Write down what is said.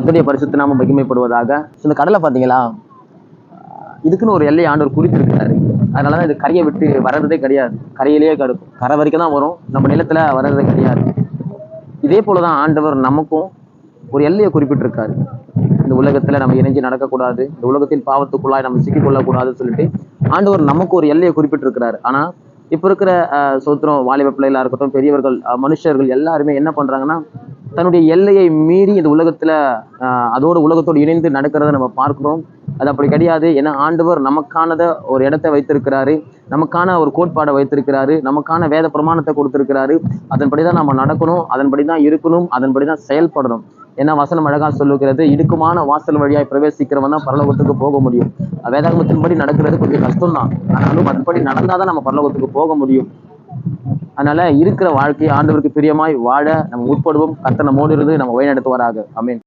கத்தடைய பரிசுத்த நாம மகிமைப்படுவதாக. இந்த கடலை பார்த்தீங்களா? இதுக்குன்னு ஒரு எல்லை ஆண்டவர் குறித்திருக்கிறாரு அதனால தான் இது கரையை விட்டு வர்றதே கிடையாது. கரையிலேயே கிடக்கும். கரை வரைக்கும் தான் வரும். நம்ம நிலத்துல வர்றதே கிடையாது. இதே போல தான் ஆண்டவர் நமக்கும் ஒரு எல்லையை குறிப்பிட்டிருக்காரு. இந்த உலகத்துல நம்ம இணைஞ்சு நடக்கக்கூடாது. இந்த உலகத்தின் பாவத்துக்குள்ளாய் நம்ம சிக்கிக்கொள்ளக்கூடாதுன்னு சொல்லிட்டு ஆண்டவர் நமக்கு ஒரு எல்லையை குறிப்பிட்டிருக்கிறாரு. ஆனா இப்ப இருக்கிற சோத்திரம் வாலிப பிள்ளைகளா இருக்கட்டும் பெரியவர்கள் அஹ், மனுஷர்கள் எல்லாருமே என்ன பண்றாங்கன்னா தன்னுடைய எல்லையை மீறி இந்த உலகத்துல அதோட உலகத்தோடு இணைந்து நடக்கிறத நம்ம பார்க்குறோம். அது அப்படி கிடையாது. ஏன்னா ஆண்டவர் நமக்கானத ஒரு இடத்தை வைத்திருக்கிறாரு. நமக்கான ஒரு கோட்பாடை வைத்திருக்கிறாரு. நமக்கான வேத பிரமாணத்தை கொடுத்துருக்கிறாரு. அதன்படி தான் நம்ம நடக்கணும். அதன்படி தான் இருக்கணும். அதன்படி தான் செயல்படணும். ஏன்னா வசனம் அழகா சொல்லுகிறது இடுக்குமான வாசல் வழியாய் பிரவேசிக்கிறவன் தான் பரலோகத்துக்கு போக முடியும். வேதாகமத்தின்படி நடக்கிறது கொஞ்சம் கஷ்டம் தான் ஆனாலும் அதன்படி நடந்தாதான் நம்ம பரலோகத்துக்கு போக முடியும். அதனால இருக்கிற வாழ்க்கையை ஆண்டவருக்கு பிரியமாய் வாழ நம்ம உட்படுவோம் கர்த்தர் நம்மோடு இருந்து நம்ம வழிநடத்துவாராக. அமீன்